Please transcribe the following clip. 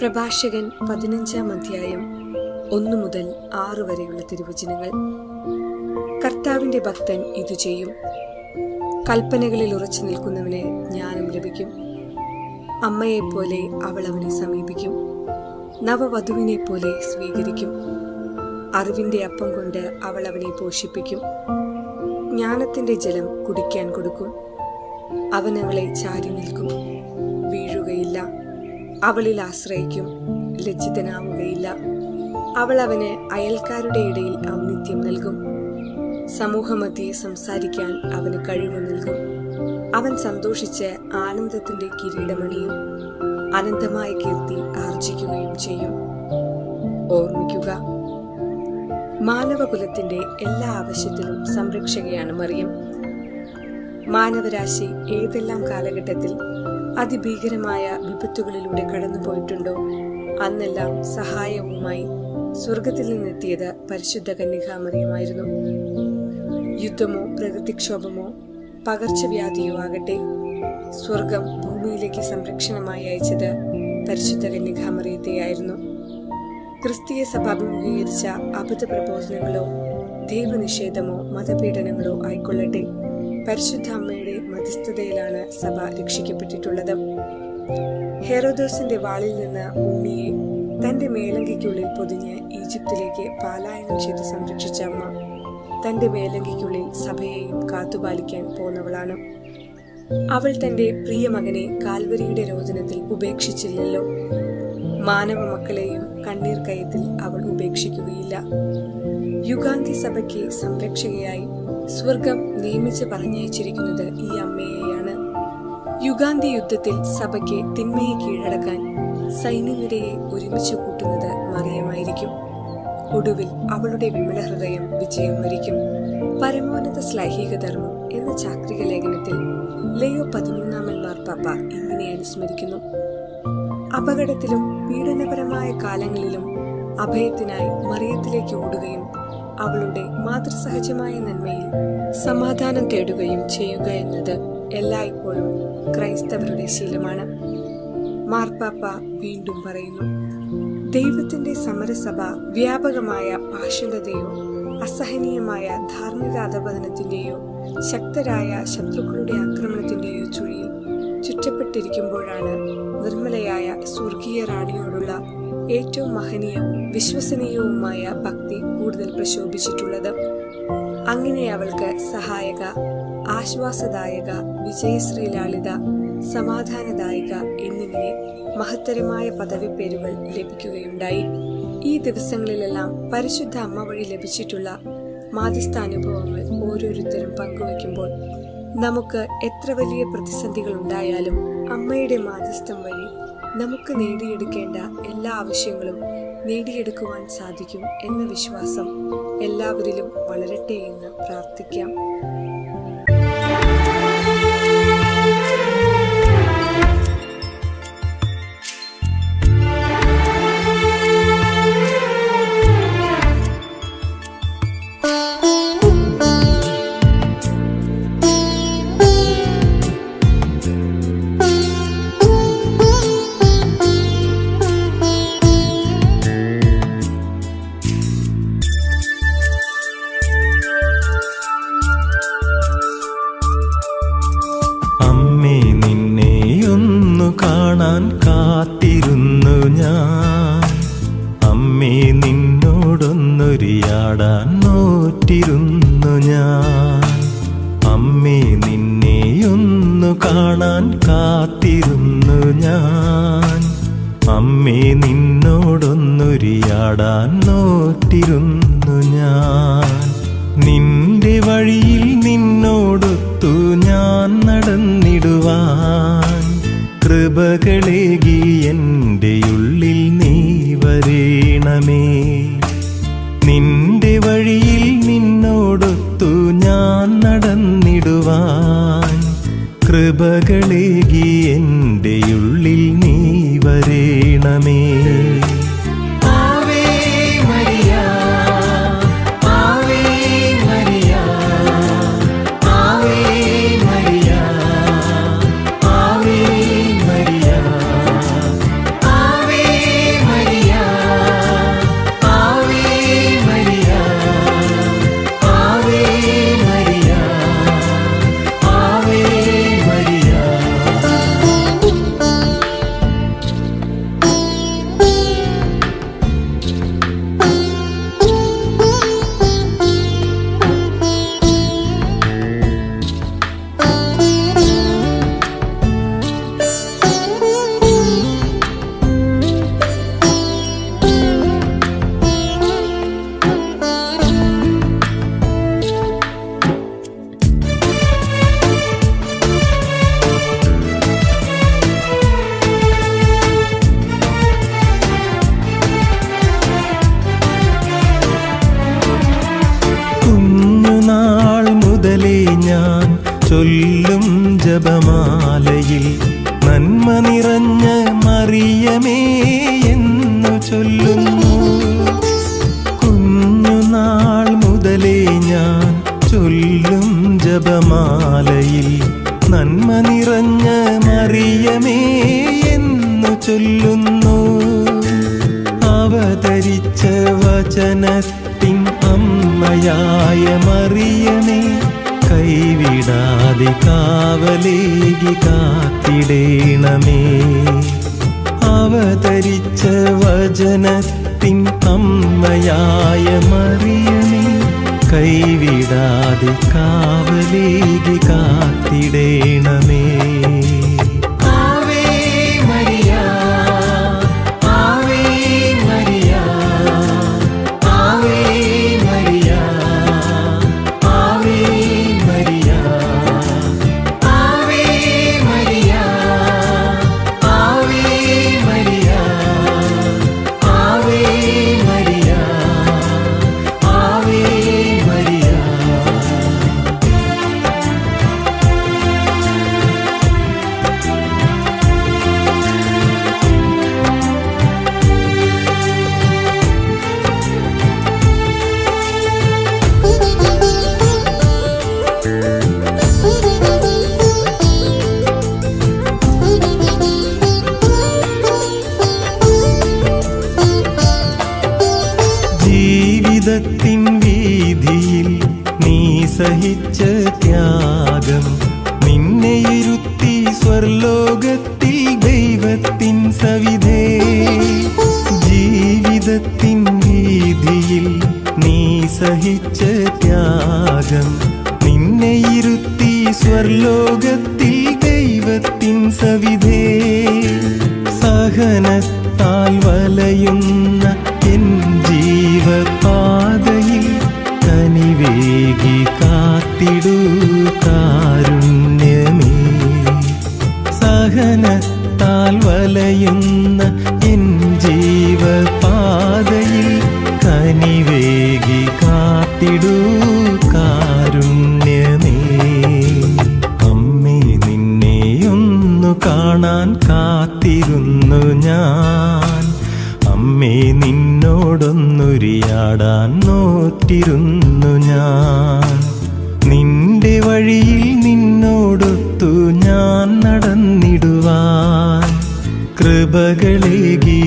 പ്രഭാഷകൻ പതിനഞ്ചാം അധ്യായം ഒന്നു മുതൽ ആറ് വരെയുള്ള തിരുവചനങ്ങൾ. കർത്താവിന്റെ ഭക്തൻ ഇതു ചെയ്യും. കൽപ്പനകളിൽ ഉറച്ചു നിൽക്കുന്നവന് ജ്ഞാനം ലഭിക്കും. അമ്മയെപ്പോലെ അവൾ അവനെ സമീപിക്കും. നവവധുവിനെ പോലെ സ്വീകരിക്കും. അറിവിന്റെ അപ്പം കൊണ്ട് അവൾ അവനെ പോഷിപ്പിക്കും. ജ്ഞാനത്തിന്റെ ജലം കുടിക്കാൻ കൊടുക്കും. അവൻ അവളെ ചാരി നിൽക്കും. അവളിൽ ആശ്രയിക്കും. ലജ്ജിതനാവുകയില്ല. അവൾ അവന് അയൽക്കാരുടെ ഇടയിൽ ഔന്നിത്യം നൽകും. സമൂഹമധ്യേ സംസാരിക്കാൻ അവന് കഴിവ് നൽകും. അവൻ സന്തോഷിച്ച് ആനന്ദത്തിന്റെ കിരീടമണിയും അനന്തമായ കീർത്തി ആർജിക്കുകയും ചെയ്യും. ഓർമ്മിക്കുക മാനവകുലത്തിന്റെ എല്ലാ ആവശ്യത്തിലും സംരക്ഷകയാണ് മറിയം മാനവരാശി ഏതെല്ലാം കാലഘട്ടത്തിൽ അതിഭീകരമായ വിപത്തുകളിലൂടെ കടന്നുപോയിട്ടുണ്ടോ? അന്നെല്ലാം സഹായവുമായി സ്വർഗത്തിൽ നിന്നെത്തിയത് പരിശുദ്ധ കന്യകാമറിയമായിരുന്നു. യുദ്ധമോ പ്രകൃതിക്ഷോഭമോ പകർച്ചവ്യാധിയോ ആകട്ടെ സ്വർഗം ഭൂമിയിലേക്ക് സംരക്ഷണമായി അയച്ചത് പരിശുദ്ധ കന്യകാമറിയത്തെയായിരുന്നു. ക്രിസ്തീയ സഭ അഭിമുഖീകരിച്ച അബദ്ധ പ്രബോധനങ്ങളോ ദൈവനിഷേധമോ മതപീഡനങ്ങളോ ആയിക്കൊള്ളട്ടെ പരിശുദ്ധ അമ്മയുടെ മധ്യസ്ഥതയിലാണ് സഭ രക്ഷിക്കപ്പെട്ടിട്ടുള്ളത്. ഹെറോദോസിന്റെ വാളിൽ നിന്ന് ഉണ്ണിയെ തന്റെ മേലങ്കിക്കുള്ളിൽ പൊതിഞ്ഞ് ഈജിപ്തിലേക്ക് പാലായനം ചെയ്ത് സംരക്ഷിച്ച അമ്മ തന്റെ മേലങ്കിക്കുള്ളിൽ സഭയെയും കാത്തുപാലിക്കാൻ പോന്നവളാണ്. അവൾ തന്റെ പ്രിയ മകനെ കാൽവരിയുടെ രോദനത്തിൽ ഉപേക്ഷിച്ചില്ലല്ലോ. മാനവ മക്കളെയും കണ്ണീർ കയത്തിൽ അവൾ ഉപേക്ഷിക്കുകയില്ല. യുഗാന്തി സഭയ്ക്ക് സംരക്ഷകയായി സ്വർഗം നിയമിച്ച് പറഞ്ഞയച്ചിരിക്കുന്നത് ഈ അമ്മയെയാണ്. യുഗാന്തി യുദ്ധത്തിൽ സഭയ്ക്ക് തിന്മയെ കീഴടക്കാൻ സൈന്യനിരയെ ഒരുമിച്ച് കൂട്ടുന്നത് മറിയമായിരിക്കും. ഒടുവിൽ അവളുടെ വിമല ഹൃദയം വിജയം വരിക്കും. പരമോന്നത ശ്ലൈഹിക ധർമ്മം എന്ന ചാക്രിക ലേഖനത്തിൽ ലയോ പതിമൂന്നാമൻ മാർപ്പാപ്പ ഇങ്ങനെ അനുസ്മരിക്കുന്നു. അപകടത്തിലും പീഡനപരമായ കാലങ്ങളിലും അഭയത്തിനായി മറിയത്തിലേക്ക് ഓടുകയും അവളുടെ മാതൃസഹജമായ നന്മയിൽ സമാധാനം തേടുകയും ചെയ്യുക എന്നത് എല്ലായ്പ്പോഴും ക്രൈസ്തവരുടെ ശീലമാണ്. മാർപ്പാപ്പ വീണ്ടും പറയുന്നു ദൈവത്തിന്റെ സമരസഭ വ്യാപകമായ ഭാഷണതയോ അസഹനീയമായ ധാർമ്മിക അധപതനത്തിന്റെയോ ശക്തരായ ശത്രുക്കളുടെ ആക്രമണത്തിന്റെയോ ചുഴിയിൽ ചുറ്റപ്പെട്ടിരിക്കുമ്പോഴാണ് നിർമ്മലയായ സ്വർഗീയ റാണിയോടുള്ള ഏറ്റവും മഹനീയവും വിശ്വസനീയവുമായ ഭക്തി കൂടുതൽ പ്രശോഭിച്ചിട്ടുള്ളത്. അങ്ങനെ അവൾക്ക് സഹായക ആശ്വാസദായക വിജയശ്രീലാളിത സമാധാനദായിക എന്നിങ്ങനെ മഹത്തരമായ പദവിപ്പേരുകൾ ലഭിക്കുകയുണ്ടായി. ഈ ദിവസങ്ങളിലെല്ലാം പരിശുദ്ധ അമ്മ വഴി ലഭിച്ചിട്ടുള്ള മാധ്യസ്ഥ അനുഭവങ്ങൾ ഓരോരുത്തരും പങ്കുവയ്ക്കുമ്പോൾ നമുക്ക് എത്ര വലിയ പ്രതിസന്ധികൾ ഉണ്ടായാലും അമ്മയുടെ മാധ്യസ്ഥം വഴി നമുക്ക് നേടിയെടുക്കേണ്ട എല്ലാ ആവശ്യങ്ങളും നേടിയെടുക്കുവാൻ സാധിക്കും എന്ന വിശ്വാസം എല്ലാവരിലും വളരട്ടെ എന്ന് പ്രാർത്ഥിക്കാം. നിന്നോടൊന്നൊരിയാടാൻ നോറ്റിരുന്നു ഞാൻ. അമ്മേ നിന്നെയൊന്നു കാണാൻ കാത്തിരുന്നു ഞാൻ. അമ്മേ നിന്നോടൊന്നുരിയാടാൻ നോറ്റിരുന്നു ഞാൻ. നിന്റെ വഴിയിൽ നിന്നോടൊത്തു ഞാൻ നടന്നിടുവാൻ. കൃപകളേകി എന്റെ ഉള്ളിൽ നീ വരേണമേ. നടന്നിടുവാൻ കൃപകളേകി എന്റെ ഉള്ളിൽ നീ വരേണമേ. ഞാൻ ചൊല്ലും ജപമാലയിൽ നന്മ നിറഞ്ഞ മറിയമേ എന്നു ചൊല്ലുന്നു. അവതരിച്ച വചനത്തിൻ അമ്മയായ മറിയമേ കൈവിടാതെ കാവലേകി കാത്തിടേണമേ. അവതരിച്ച വചനത്തിൻ അമ്മയായ മറിയമേ കൈവിടാതെ കാവലേകി കാത്തിടേണമേ. ജീവിതത്തിൻ വീതിയിൽ നീ സഹിച്ച ത്യാഗം നിന്നെ ഇരുത്തി സ്വർലോകത്തിൽ ദൈവത്തിൻ സവിധേ. ജീവിതത്തിൻ വീതിയിൽ നീ സഹിച്ച ത്യാഗം നിന്നെ ഇരുത്തി സ്വർലോകത്തിൽ ദൈവത്തിൻ സവിധേ. സഹനത്താൽ വലയുന്ന കാത്തിടൂ കാരുണ്യമേ സഹനത്താൽ വലയുന്ന എൻ ജീവപാതയിൽ കനിവേകി കാത്തിടൂ കാരുണ്യമേ അമ്മേ നിന്നെയൊന്നു കാണാൻ കാത്തിരുന്നു ഞാൻ അമ്മേ നിന്നോടൊന്നുരിയാടാൻ നോറ്റിരുന്നു ഞാൻ വഴിയിൽ നിന്നോടൊത്തു ഞാൻ നടന്നിടുവാൻ കൃപകളേകി